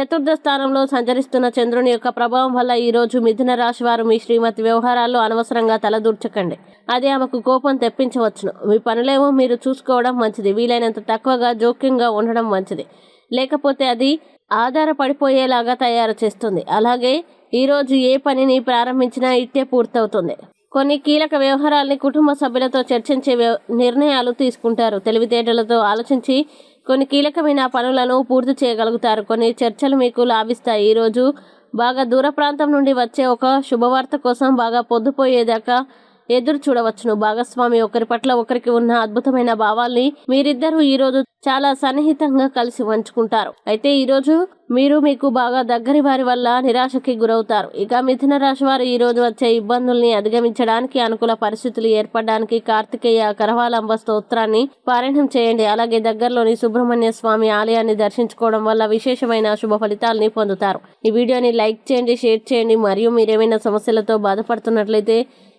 చతుర్థ స్థానంలో సంచరిస్తున్న చంద్రుని యొక్క ప్రభావం వల్ల ఈరోజు మిథున రాశి వారు మీ శ్రీమతి వ్యవహారాల్లో అనవసరంగా తలదూర్చకండి. అది ఆమెకు కోపం తెప్పించవచ్చును. మీ పనులేమో మీరు చూసుకోవడం మంచిది. వీలైనంత తక్కువగా జోక్యంగా ఉండడం మంచిది. లేకపోతే అది ఆధారపడిపోయేలాగా తయారు చేస్తుంది. అలాగే ఈరోజు ఏ పనిని ప్రారంభించినా ఇట్టే పూర్తవుతుంది. కొన్ని కీలక వ్యవహారాల్ని కుటుంబ సభ్యులతో చర్చించే వ్య- నిర్ణయాలు తీసుకుంటారు. తెలివితేటలతో ఆలోచించి కొన్ని కీలకమైన పనులను పూర్తి చేయగలుగుతారు. కొన్ని చర్చలు మీకు లాభిస్తాయి. ఈరోజు బాగా దూర ప్రాంతం నుండి వచ్చే ఒక శుభవార్త కోసం బాగా పొద్దుపోయేదాకా ఎదురు చూడవచ్చును. భాగస్వామి ఒకరి పట్ల ఒకరికి ఉన్న అద్భుతమైన భావాల్ని మీరిద్దరూ ఈ రోజు చాలా సన్నిహితంగా కలిసి వంచుకుంటారు అయితే ఈ రోజు మీరు మీకు బాగా దగ్గరి వారి వల్ల నిరాశకి గురవుతారు. ఇక మిథున రాశి వారు ఈ రోజు వచ్చే ఇబ్బందుల్ని అధిగమించడానికి అనుకూల పరిస్థితులు ఏర్పడడానికి కార్తికేయ కరవాలంబ స్తోత్రాన్ని పారాయణం చేయండి. అలాగే దగ్గరలోని సుబ్రహ్మణ్య స్వామి ఆలయాన్ని దర్శించుకోవడం వల్ల విశేషమైన శుభ ఫలితాలని పొందుతారు. ఈ వీడియోని లైక్ చేయండి షేర్ చేయండి. మరియు మీరేమైనా సమస్యలతో బాధపడుతున్నట్లయితే